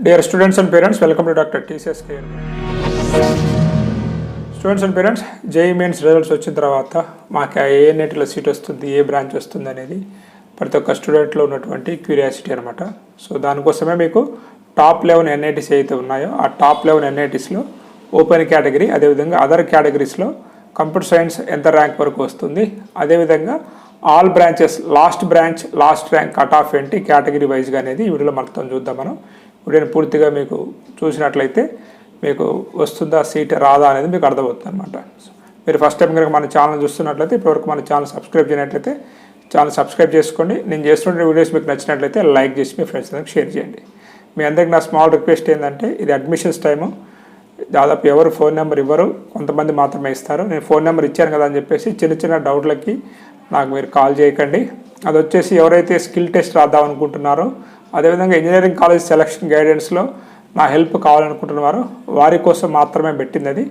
Dear students and parents welcome to doctor TCS care students and parents JEE mains results వచ్చిన తర్వాత మాకు ఆ ఏ నెట్లో సీట్ వస్తుంది ఏ బ్రాంచ్ వస్తుంది అనేది ప్రతి ఒక్క స్టూడెంట్లో ఉన్నటువంటి క్యూరియాసిటీ అనమాట సో దానికోసమే మీకు టాప్ లెవెన్ ఎన్ఐటీస్ ఏవైతే ఉన్నాయో ఆ టాప్ లెవెన్ ఎన్ఐటీస్లో ఓపెన్ కేటగిరీ అదేవిధంగా అదర్ కేటగిరీస్లో కంప్యూటర్ సైన్స్ ఎంత ర్యాంక్ వరకు వస్తుంది అదేవిధంగా all branches last branch last rank cut off ఏంటి కేటగిరీ వైజ్గా అనేది ఈ వీడియోలో మొత్తం చూద్దాం మనం. వీడియోని పూర్తిగా మీకు చూసినట్లయితే మీకు వస్తుందా సీట్ రాదా అనేది మీకు అర్థమవుతుంది అనమాట మీరు ఫస్ట్ టైం కనుక మన ఛానల్ చూస్తున్నట్లయితే ఇప్పటివరకు మన ఛానల్ సబ్స్క్రైబ్ చేయనట్లయితే ఛానల్ సబ్స్క్రైబ్ చేసుకోండి. నేను చేస్తున్న వీడియోస్ మీకు నచ్చినట్లయితే లైక్ చేసి మీ ఫ్రెండ్స్ అందరికి షేర్ చేయండి. మీ అందరికి నా స్మాల్ రిక్వెస్ట్ ఏంటంటే ఇది అడ్మిషన్స్ టైము. దాదాపు ఎవరు ఫోన్ నెంబర్ ఇవ్వరు కొంతమంది మాత్రమే ఇస్తారు. నేను ఫోన్ నెంబర్ ఇచ్చాను కదా అని చెప్పేసి చిన్న చిన్న డౌట్లకి నాకు మీరు కాల్ చేయకండి. అది వచ్చేసి ఎవరైతే స్కిల్ టెస్ట్ రాద్దాం అనుకుంటున్నారో అదేవిధంగా ఇంజనీరింగ్ కాలేజ్ సెలక్షన్ గైడెన్స్లో నా హెల్ప్ కావాలనుకుంటున్నారో వారి కోసం మాత్రమే పెట్టింది అది.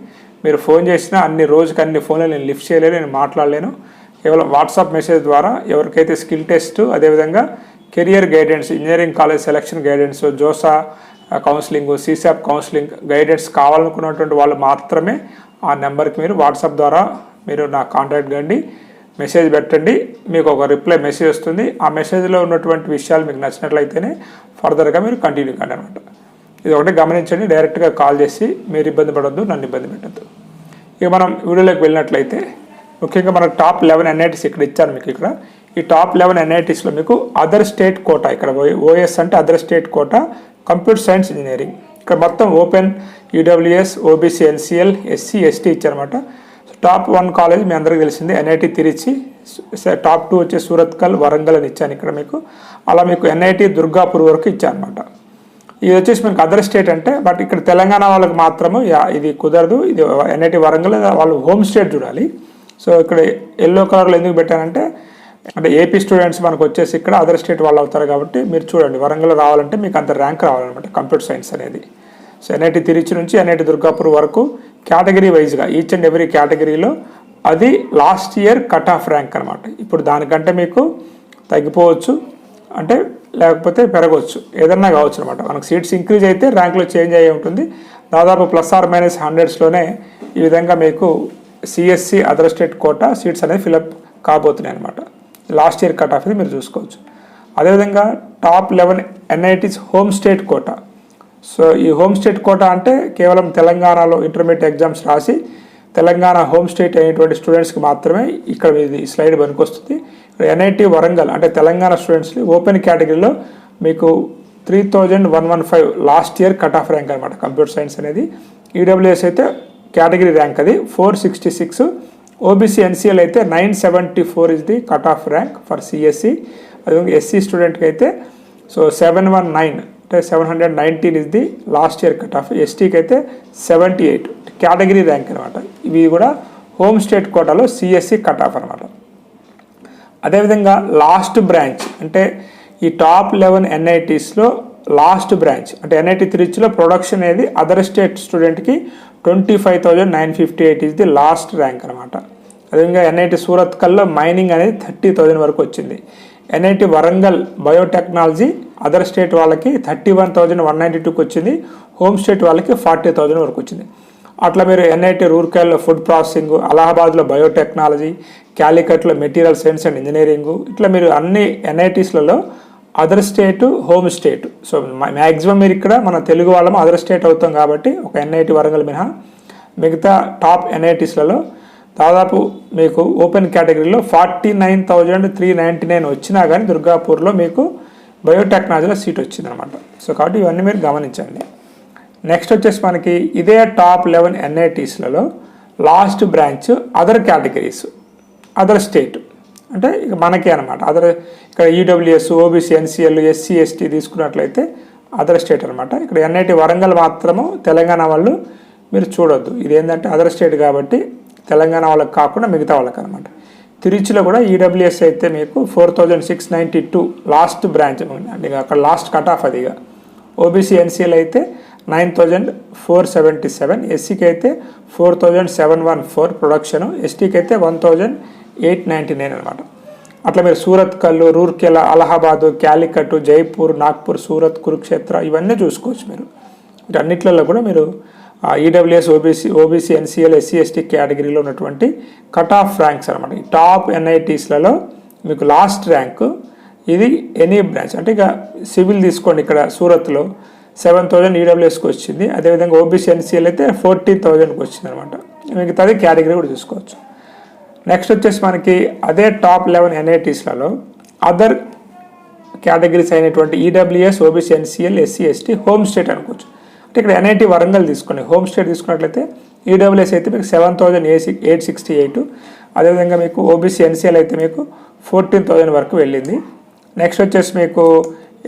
మీరు ఫోన్ చేసినా అన్ని రోజుకి అన్ని ఫోన్లు నేను లిఫ్ట్ చేయలేను నేను మాట్లాడలేను. కేవలం వాట్సాప్ మెసేజ్ ద్వారా ఎవరికైతే స్కిల్ టెస్ట్ అదేవిధంగా career guidance engineering college selection guidance JoSAA counselling CSAB counselling guidance కావాలనుకున్నటువంటి వాళ్ళు మాత్రమే ఆ నెంబర్కి మీరు వాట్సాప్ ద్వారా మీరు నా కాంటాక్ట్ కండి. మెసేజ్ పెట్టండి మీకు ఒక రిప్లై మెసేజ్ వస్తుంది. ఆ మెసేజ్లో ఉన్నటువంటి విషయాలు మీకు నచ్చినట్లయితేనే ఫర్దర్గా మీరు కంటిన్యూ కండి అనమాట ఇది ఒకటి గమనించండి డైరెక్ట్గా కాల్ చేసి మీరు ఇబ్బంది పడొద్దు నన్ను ఇబ్బంది పెట్టద్దు. ఇక మనం వీడియోలోకి వెళ్ళినట్లయితే ముఖ్యంగా మనకు టాప్ లెవెన్ ఎన్ఐటీస్ ఇక్కడ ఇచ్చాను మీకు ఇక్కడ. ఈ టాప్ లెవెన్ ఎన్ఐటీస్లో మీకు అదర్ స్టేట్ కోటా ఇక్కడ ఓఎస్ అంటే other state quota computer science engineering. ఇక్కడ మొత్తం open EWS OBC NCL SC ST ఇచ్చారన్నమాట. Top one college మీ అందరికీ తెలిసింది. ఎన్ఐటి తిరిచి టాప్ టూ వచ్చి సూరత్కల్ వరంగల్ అని ఇచ్చాను ఇక్కడ మీకు. అలా మీకు ఎన్ఐటి దుర్గాపూర్ వరకు ఇచ్చాను అనమాట ఇది వచ్చేసి మనకి అదర్ స్టేట్ అంటే బట్ ఇక్కడ తెలంగాణ వాళ్ళకి మాత్రము ఇది కుదరదు. ఇది ఎన్ఐటి వరంగల్ వాళ్ళు హోమ్ స్టేట్ చూడాలి. సో ఇక్కడ ఎల్లో కలర్లో ఎందుకు పెట్టానంటే అంటే ఏపీ స్టూడెంట్స్ మనకు వచ్చేసి ఇక్కడ అదర్ స్టేట్ వాళ్ళు అవుతారు కాబట్టి మీరు చూడండి. వరంగల్ రావాలంటే మీకు అంత ర్యాంక్ రావాలన్నమాట కంప్యూటర్ సైన్స్ అనేది. సో ఎన్ఐటి తిరుచి నుంచి ఎన్ఐటి దుర్గాపూర్ వరకు కేటగిరీ వైజ్గా ఈచ్ అండ్ ఎవ్రీ కేటగిరీలో అది last year cut off rank అనమాట ఇప్పుడు దానికంటే మీకు తగ్గిపోవచ్చు అంటే లేకపోతే పెరగవచ్చు ఏదన్నా కావచ్చు అనమాట మనకు సీట్స్ ఇంక్రీజ్ అయితే ర్యాంక్లో చేంజ్ అయ్యి ఉంటుంది. దాదాపు ప్లస్ ఆర్ మైనస్ హండ్రెడ్స్లోనే ఈ విధంగా మీకు CSC other state quota seats అనేది ఫిలప్ కాబోతున్నాయి అనమాట లాస్ట్ ఇయర్ కట్ ఆఫ్ ఇది మీరు చూసుకోవచ్చు. అదేవిధంగా top eleven NITs home state quota so ఈ హోమ్ స్టేట్ కోటా అంటే కేవలం తెలంగాణలో ఇంటర్మీడియట్ ఎగ్జామ్స్ రాసి తెలంగాణ హోమ్ స్టేట్ అయినటువంటి స్టూడెంట్స్కి మాత్రమే ఇక్కడ ఇది స్లైడ్ పనికొస్తుంది. ఇక్కడ ఎన్ఐటి వరంగల్ అంటే తెలంగాణ స్టూడెంట్స్ని ఓపెన్ కేటగిరీలో మీకు three thousand one one five last year cut off rank అనమాట కంప్యూటర్ సైన్స్ అనేది. ఈడబ్ల్యూఎస్ అయితే కేటగిరీ ర్యాంక్ అది four sixty six. OBC NCL అయితే nine seventy four is the cut off rank for CSC అదే SC స్టూడెంట్కి అయితే so seven one nine అంటే seven hundred nineteen is the last year cut off ఎస్టీకి అయితే seventy eight category rank అనమాట ఇవి కూడా హోమ్ స్టేట్ కోటాలో సిఎస్సి కట్ ఆఫ్ అనమాట అదేవిధంగా లాస్ట్ బ్రాంచ్ అంటే ఈ టాప్ లెవెన్ ఎన్ఐటీస్లో లాస్ట్ బ్రాంచ్ అంటే ఎన్ఐటీ త్రిచ్లో ప్రొడక్షన్ అనేది అదర్ స్టేట్ స్టూడెంట్కి twenty five thousand nine fifty eight is the last rank అనమాట అదేవిధంగా ఎన్ఐటి సూరత్ కల్లో మైనింగ్ అనేది థర్టీ థౌజండ్ వరకు వచ్చింది. NIT Warangal biotechnology other state వాళ్ళకి thirty one thousand one ninety టూకి వచ్చింది హోమ్ స్టేట్ వాళ్ళకి ఫార్టీ థౌజండ్ వరకు వచ్చింది. అట్లా మీరు ఎన్ఐటి రూర్కెల్లో ఫుడ్ ప్రాసెసింగ్ అలహాబాద్లో బయోటెక్నాలజీ క్యాలికట్లో మెటీరియల్ సైన్స్ అండ్ ఇంజనీరింగ్ ఇట్లా మీరు అన్ని ఎన్ఐటీస్లలో other state home state. So maximum మీరు ఇక్కడ మన తెలుగు వాళ్ళము అదర్ స్టేట్ అవుతాం కాబట్టి ఒక ఎన్ఐటి వరంగల్ మినహా మిగతా టాప్ ఎన్ఐటీస్లలో దాదాపు మీకు ఓపెన్ కేటగిరీలో forty nine thousand three ninety nine వచ్చినా కానీ దుర్గాపూర్లో మీకు బయోటెక్నాలజీలో సీట్ వచ్చిందనమాట సో కాబట్టి ఇవన్నీ మీరు గమనించండి. నెక్స్ట్ వచ్చేసి మనకి ఇదే top eleven ఎన్ఐటీస్లలో last branch other categories other state. అంటే ఇక మనకే అనమాట అదర్ ఇక్కడ EWS OBC NCL SC ST తీసుకున్నట్లయితే అదర్ స్టేట్ అనమాట ఇక్కడ ఎన్ఐటి వరంగల్ మాత్రము తెలంగాణ వాళ్ళు మీరు చూడొద్దు. ఇది ఏంటంటే అదర్ స్టేట్ కాబట్టి తెలంగాణ వాళ్ళకి కాకుండా మిగతా వాళ్ళకి అనమాట తిరుచిలో కూడా ఈడబ్ల్యూఎస్ అయితే మీకు four thousand six ninety two last branch అంటే అక్కడ లాస్ట్ కట్ ఆఫ్ అది ఇక. ఓబీసీ ఎన్సీఎల్ అయితే nine thousand four seventy seven ఎస్సీకి అయితే four thousand seven one four production ఎస్టీకి అయితే one thousand eight ninety nine అనమాట అట్లా మీరు సూరత్ కల్లు రూర్కెలా అలహాబాదు క్యాలికట్ జైపూర్ నాగ్పూర్ సూరత్ కురుక్షేత్ర ఇవన్నీ చూసుకోవచ్చు మీరు. వీటన్నిట్లలో కూడా మీరు EWS OBC OBC NCL SC ST కేటగిరీలో ఉన్నటువంటి కట్ ఆఫ్ ర్యాంక్స్ అనమాట ఈ టాప్ ఎన్ఐటీస్లలో మీకు లాస్ట్ ర్యాంక్ ఇది ఎనీ బ్రాంచ్ అంటే ఇక సివిల్ తీసుకోండి ఇక్కడ సూరత్లో. సెవెన్ థౌజండ్ ఈడబ్ల్యూఎస్కి వచ్చింది. అదేవిధంగా ఓబీసీ ఎన్సీఎల్ అయితే ఫోర్టీన్ థౌజండ్కి వచ్చింది అనమాట మిగతాది కేటగిరీ కూడా చూసుకోవచ్చు. నెక్స్ట్ వచ్చేసి మనకి అదే టాప్ లెవెన్ ఎన్ఐటీస్లలో అదర్ కేటగిరీస్ అయినటువంటి EWS OBC NCL SC ST home state అనుకోవచ్చు. అంటే ఇక్కడ ఎన్ఐటి వరంగల్ తీసుకోండి హోమ్ స్టేట్ తీసుకున్నట్లయితే ఈడబ్ల్యూఎస్ అయితే మీకు సెవెన్ థౌజండ్ ఏ ఎయిట్ సిక్స్టీ ఎయిట్. అదేవిధంగా మీకు ఓబీసీ ఎన్సీఎల్ అయితే మీకు ఫోర్టీన్ థౌజండ్ వరకు వెళ్ళింది. నెక్స్ట్ వచ్చేసి మీకు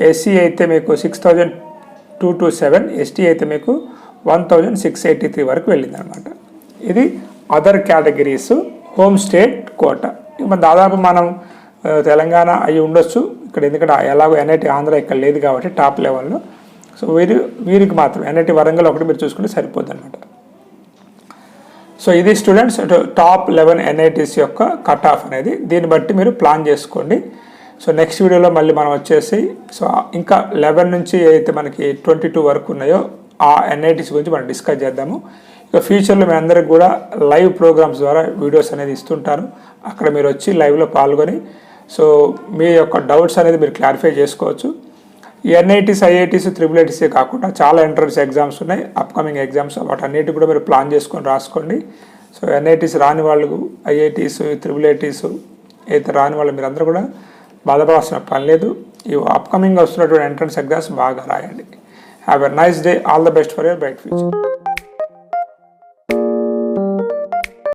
ఎస్సీ అయితే మీకు six thousand two two seven ST అయితే మీకు one thousand six eighty three వరకు వెళ్ళింది అనమాట ఇది other categories home state quota. మన దాదాపు మనం తెలంగాణ అవి ఉండొచ్చు. ఇక్కడ ఎందుకంటే ఎలాగో ఎన్ఐటి ఆంధ్ర ఇక్కడ లేదు కాబట్టి టాప్ లెవెల్లో. సో వీరి వీరికి మాత్రం ఎన్ఐటి వరంగల్ ఒకటి మీరు చూసుకుంటే సరిపోద్ది అనమాట సో ఇది స్టూడెంట్స్ టాప్ లెవెన్ ఎన్ఐటీస్ యొక్క కట్ ఆఫ్ అనేది. దీన్ని బట్టి మీరు ప్లాన్ చేసుకోండి. సో నెక్స్ట్ వీడియోలో మళ్ళీ మనం వచ్చేసి సో ఇంకా లెవెన్ నుంచి అయితే మనకి ట్వంటీ టూ వరకు ఉన్నాయో ఆ ఎన్ఐటీస్ గురించి మనం డిస్కస్ చేద్దాము. ఇక ఫ్యూచర్లో మీ అందరికి కూడా లైవ్ ప్రోగ్రామ్స్ ద్వారా వీడియోస్ అనేది ఇస్తుంటారు అక్కడ మీరు వచ్చి లైవ్లో పాల్గొని సో మీ యొక్క డౌట్స్ అనేది మీరు క్లారిఫై చేసుకోవచ్చు. ఎన్ఐటీస్ ఐఐటీస్ త్రిబుల్ ఐటీసే కాకుండా చాలా ఎంట్రన్స్ ఎగ్జామ్స్ ఉన్నాయి అప్కమింగ్ ఎగ్జామ్స్ వాటన్నిటి కూడా మీరు ప్లాన్ చేసుకొని రాసుకోండి. సో ఎన్ఐటీస్ రాని వాళ్ళు ఐఐటీస్ త్రిబుల్ ఐటీస్ అయితే రాని వాళ్ళు మీరందరూ కూడా బాధపడాల్సిన పని లేదు. ఈ అప్కమింగ్ వస్తున్నటువంటి ఎంట్రన్స్ ఎగ్జామ్స్ బాగా రాయండి. Have a nice day all the best for your bright future